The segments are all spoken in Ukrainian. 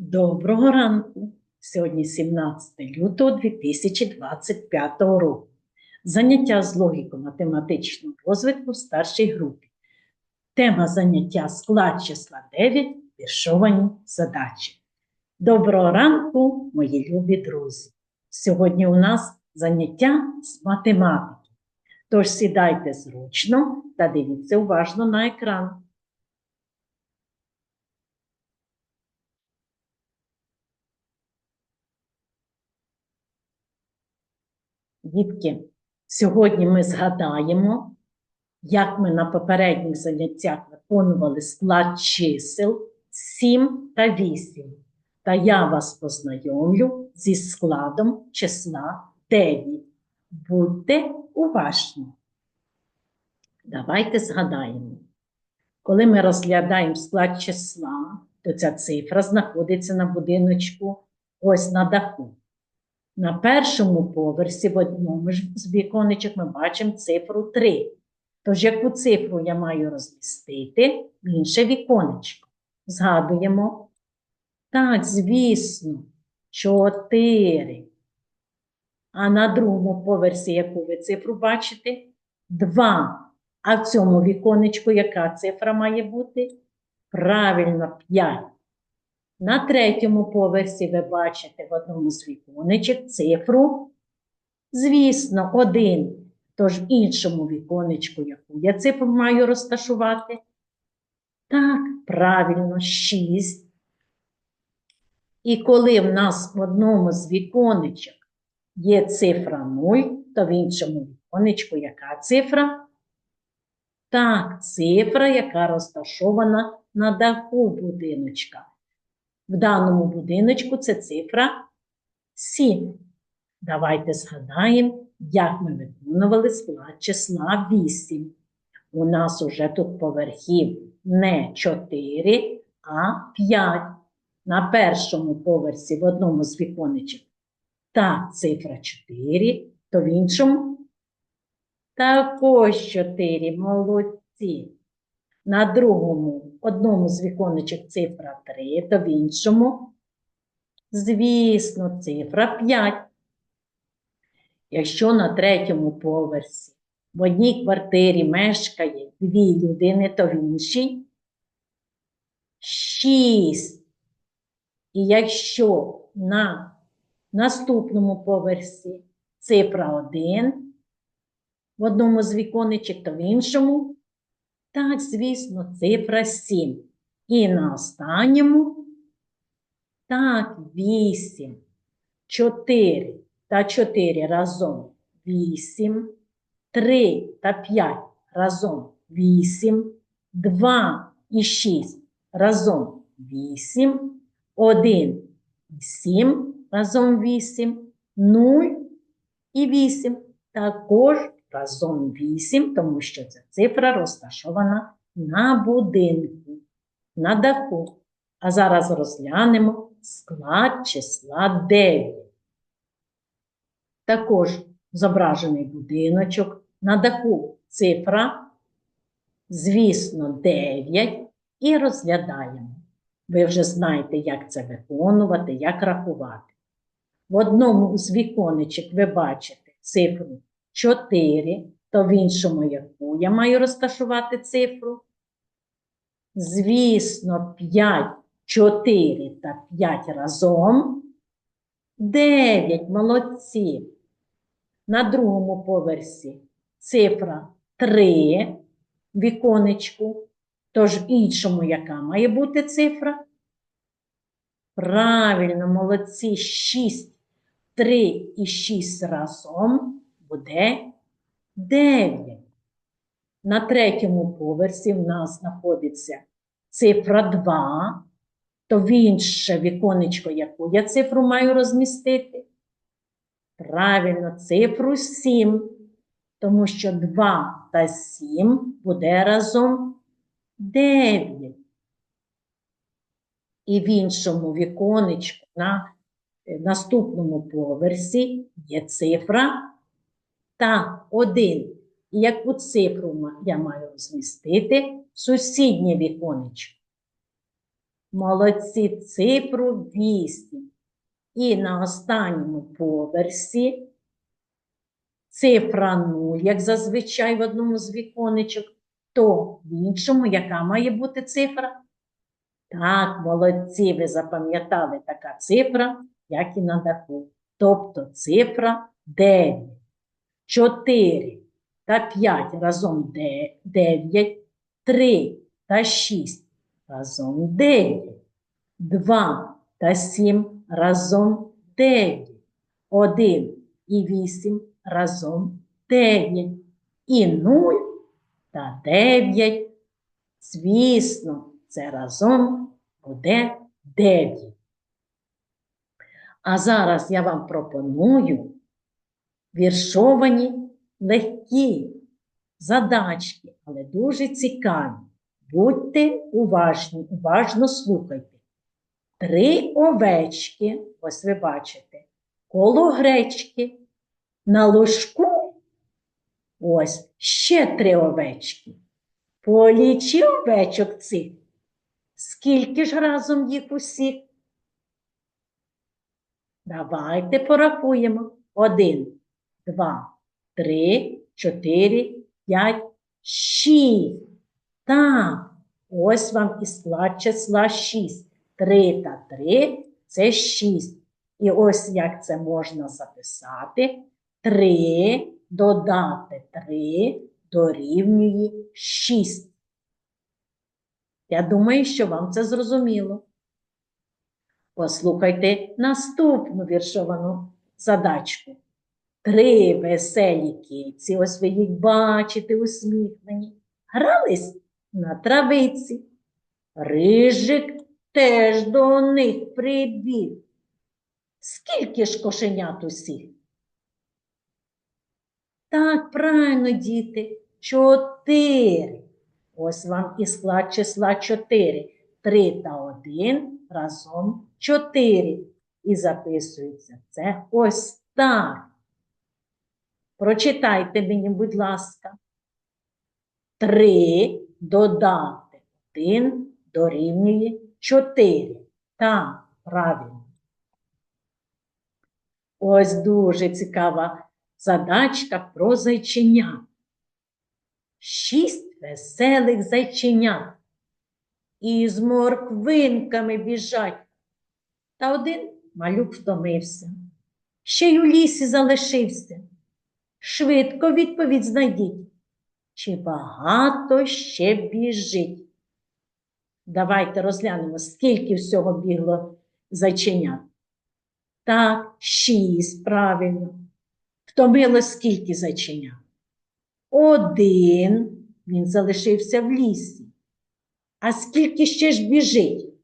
Доброго ранку! Сьогодні 17 лютого 2025 року. Заняття з логіко-математичного розвитку в старшій групі. Тема заняття склад числа 9. Віршовані задачі. Доброго ранку, мої любі друзі! Сьогодні у нас заняття з математики. Тож сідайте зручно та дивіться уважно на екран. Дітки, сьогодні ми згадаємо, як ми на попередніх заняттях виконували склад чисел 7 та 8. Та я вас познайомлю зі складом числа 9. Будьте уважні. Давайте згадаємо. Коли ми розглядаємо склад числа, то ця цифра знаходиться на будиночку ось на даху. На першому поверсі в одному ж з віконечок ми бачимо цифру 3. Тож яку цифру я маю розмістити в інше віконечко? Згадуємо. Так, звісно, 4. А на другому поверсі яку ви цифру бачите? 2. А в цьому віконечку яка цифра має бути? Правильно, 5. На третьому поверсі ви бачите в одному з віконечок цифру, звісно, один. Тож в іншому віконечку, яку я цифру маю розташувати? Так, правильно, 6. І коли в нас в одному з віконечок є цифра 0, то в іншому віконечку яка цифра? Так, цифра, яка розташована на даху будиночка. В даному будиночку це цифра 7. Давайте згадаємо, як ми виконували склад числа 8. У нас уже тут поверхів не 4, а 5. На першому поверсі в одному з віконечок та цифра 4, то в іншому також 4. Молодці. На другому, одному з віконечок цифра 3, то в іншому, звісно, цифра 5. Якщо на третьому поверсі в одній квартирі мешкає дві людини, то в іншій 6. І якщо на наступному поверсі цифра 1, в одному з віконечок, то в іншому так, звісно, цифра 7. І на останньому, так, 8, 4 та 4 разом 8, 3 та 5 разом 8, 2 і 6 разом 8, 1 і 7 разом 8, 0 і 8 також разом 8, тому що ця цифра розташована на будинку, на даху. А зараз розглянемо склад числа 9. Також зображений будиночок, на даху цифра, звісно, 9, і розглядаємо. Ви вже знаєте, як це виконувати, як рахувати. В одному з віконечок ви бачите цифру 4, то в іншому яку я маю розташувати цифру? Звісно, 5, 4 та 5 разом. 9, молодці. На другому поверсі цифра 3 віконечку. Тож в іншому яка має бути цифра? Правильно, молодці, 6, 3 і 6 разом буде 9. На третьому поверсі в нас знаходиться цифра 2, то в інше віконечко, яку я цифру маю розмістити? Правильно, цифру 7, тому що 2 та 7 буде разом 9. І в іншому віконечку на е, наступному поверсі є цифра та 1. І яку цифру я маю розмістити в сусіднє віконечко? Молодці цифру 8. І на останньому поверсі цифра 0, як зазвичай в одному з віконечок, то в іншому яка має бути цифра? Так, молодці, ви запам'ятали така цифра, як і на даху. Тобто цифра 9, 4 та 5 разом 9, 3 та 6 разом 9, 2 та 7 разом 9, 1 і 8 разом 9, і 0 та 9. Звісно, це разом буде 9. А зараз я вам пропоную віршовані легкі задачки, але дуже цікаві. Будьте уважні, уважно слухайте. Три овечки, ось ви бачите, коло гречки, на ложку ось ще три овечки. Полічи овечок цих. Скільки ж разом їх усіх? Давайте порахуємо. Один, два, три, чотири, п'ять, шість. Так, ось вам і склад числа 6. 3 та 3 це 6. І ось як це можна записати. 3 додати 3 дорівнює 6. Я думаю, що вам це зрозуміло. Послухайте наступну віршовану задачку. Три веселі киці, ось ви їх бачите усміхнені, грались на травиці. Рижик теж до них прибіг. Скільки ж кошенят усіх? Так, правильно, діти, чотири. Ось вам і склад числа чотири. Три та один разом чотири. І записується це ось так. Прочитайте мені, будь ласка. Три додати один дорівнює чотири. Так, правильно. Ось дуже цікава задачка про зайченят. Шість веселих зайченят. І з морквинками біжать. Та один малюк втомився. Ще й у лісі залишився. Швидко відповідь знайдіть. Чи багато ще біжить? Давайте розглянемо, скільки всього бігло зайченят. Так, шість, правильно. Втомилось скільки зайченят? Один. Він залишився в лісі. А скільки ще ж біжить?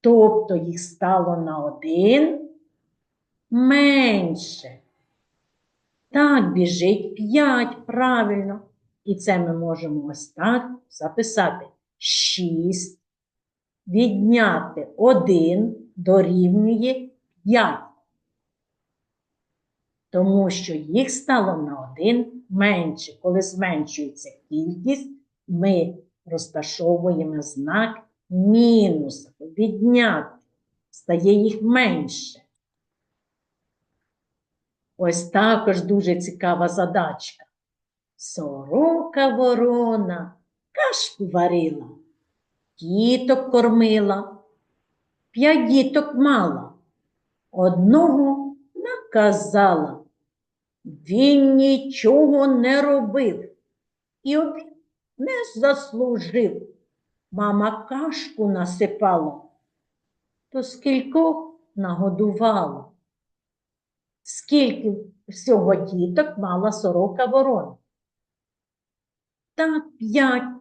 Тобто їх стало на один менше. Так, біжить п'ять, правильно. І це ми можемо ось так записати. Шість. Відняти один дорівнює п'ять. Тому що їх стало на один менше. Коли зменшується кількість, ми розташовуємо знак мінус. Відняти. Стає їх менше. Ось також дуже цікава задачка. Сорока ворона кашку варила, діток кормила, п'ять діток мала, одного наказала. Він нічого не робив і не заслужив. Мама кашку насипала, то скількох нагодувала. Скільки всього діток мала сорока ворона? Так, п'ять.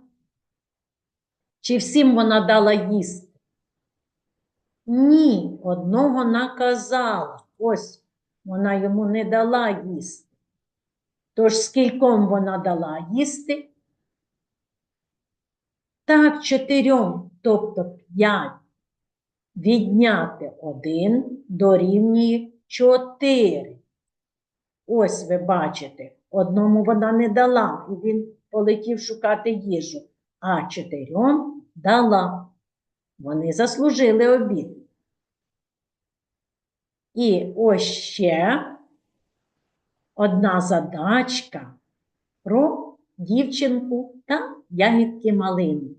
Чи всім вона дала їсти? Ні, одного наказала. Ось вона йому не дала їсти. Тож скільком вона дала їсти? Так, чотирьом, тобто п'ять. Відняти один дорівнює чотири. Ось ви бачите, одному вона не дала, і він полетів шукати їжу, а чотирьом дала. Вони заслужили обід. І ось ще одна задачка про дівчинку та ягідки малини.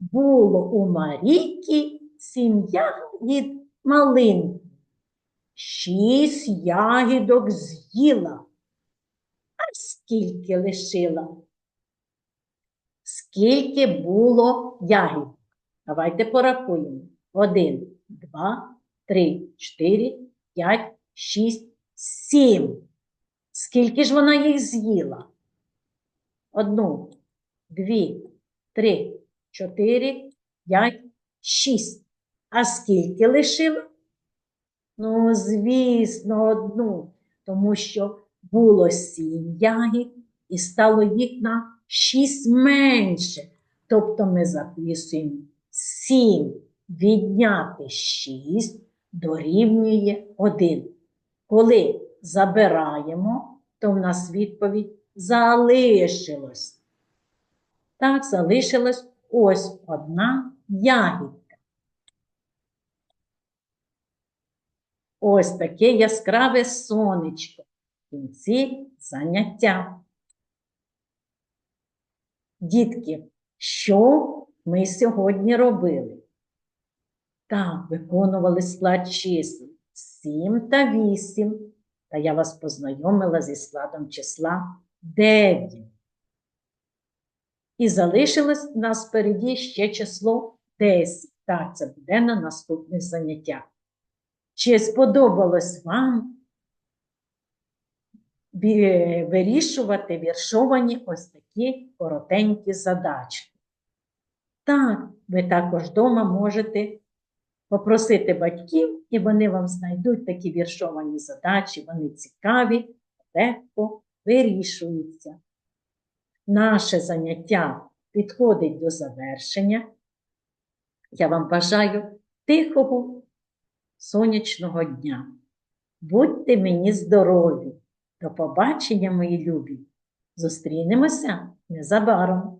Було у Марійки сім ягід малинки. Шість ягідок з'їла. А скільки лишила? Скільки було ягід? Давайте порахуємо. Один, два, три, чотири, п'ять, шість, сім. Скільки ж вона їх з'їла? Одну, дві, три, чотири, п'ять, шість. А скільки лишила? Ну, звісно, одну, тому що було сім ягід і стало їх на шість менше. Тобто ми записуємо сім відняти шість дорівнює один. Коли забираємо, то в нас відповідь залишилось. Так, залишилось ось одна ягідка. Ось таке яскраве сонечко в кінці заняття. Дітки, що ми сьогодні робили? Так, виконували склад чисел 7 та 8. Та я вас познайомила зі складом числа 9. І залишилось у нас впереді ще число 10. Так, це буде на наступних заняттях. Чи сподобалось вам вирішувати віршовані ось такі коротенькі задачки? Так, ви також вдома можете попросити батьків, і вони вам знайдуть такі віршовані задачі, вони цікаві, легко вирішуються. Наше заняття підходить до завершення. Я вам бажаю тихого сонячного дня. Будьте мені здорові! До побачення, мої любі! Зустрінемося незабаром!